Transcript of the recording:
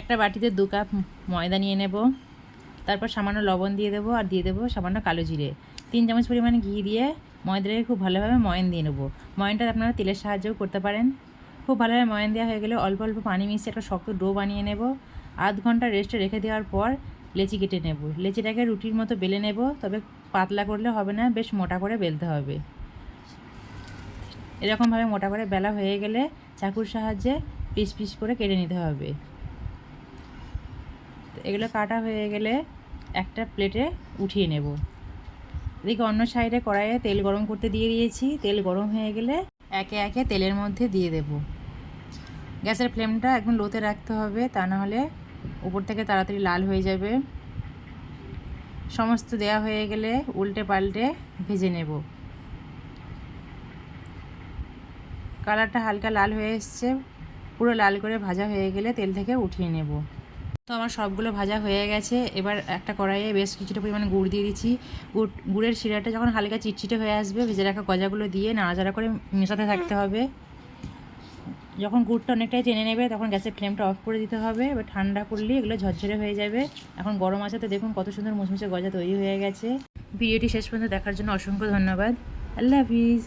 একটা বাটিতে দু কাপ ময়দা নিয়ে নেব, তারপর সামান্য লবণ দিয়ে দেবো আর দিয়ে দেবো সামান্য কালো জিরে। তিন চামচ পরিমাণে ঘি দিয়ে ময়দাটাকে খুব ভালোভাবে ময়ন দিয়ে নেব। ময়নটা আপনারা তেলের সাহায্যেও করতে পারেন। খুব ভালোভাবে ময়ন দেওয়া হয়ে গেলে অল্প অল্প পানি মিশিয়ে একটা শক্ত ডো বানিয়ে নেব। আধ ঘণ্টা রেস্টে রেখে দেওয়ার পর লেচি কেটে নেব। লেচিটাকে রুটির মতো বেলে নেব, তবে পাতলা করলে হবে না, বেশ মোটা করে বেলতে হবে। এরকমভাবে মোটা করে বেলা হয়ে গেলে চাকুর সাহায্যে পিস পিস করে কেটে নিতে হবে। এগুলো কাটা হয়ে গেলে একটা প্লেটে উঠিয়ে নেব। এদিকে অন্য সাইডে কড়াইয়ে তেল গরম করতে দিয়ে দিয়েছি। তেল গরম হয়ে গেলে একে একে তেলের মধ্যে দিয়ে দেব। গ্যাসের ফ্লেমটা একদম লোতে রাখতে হবে, তা না হলে উপর থেকে তাড়াতাড়ি লাল হয়ে যাবে। সমস্ত দেয়া হয়ে গেলে উল্টে পাল্টে ভেজে নেব। কালারটা হালকা লাল হয়ে এসছে। পুরো লাল করে ভাজা হয়ে গেলে তেল থেকে উঠিয়ে নেব। তো আমার সবগুলো ভাজা হয়ে গেছে। এবার একটা কড়াইয়ে বেশ কিছুটা পরিমাণে গুড় দিয়ে দিচ্ছি। গুড়, গুড়ের শিরাটা যখন হালকা চিটচিটে হয়ে আসবে, ভেজে রাখা গজাগুলো দিয়ে নাড়াচাড়া করে মেশাতে থাকতে হবে। যখন গুড়টা অনেকটাই টেনে নেবে, তখন গ্যাসের ফ্লেমটা অফ করে দিতে হবে। এবার ঠান্ডা করলে এগুলো ঝরঝরে হয়ে যাবে। এখন গরম আছে, তো দেখুন কত সুন্দর মুচমুচে গজা তৈরি হয়ে গেছে। ভিডিওটি শেষ পর্যন্ত দেখার জন্য অসংখ্য ধন্যবাদ। আল্লাহ হাফিজ।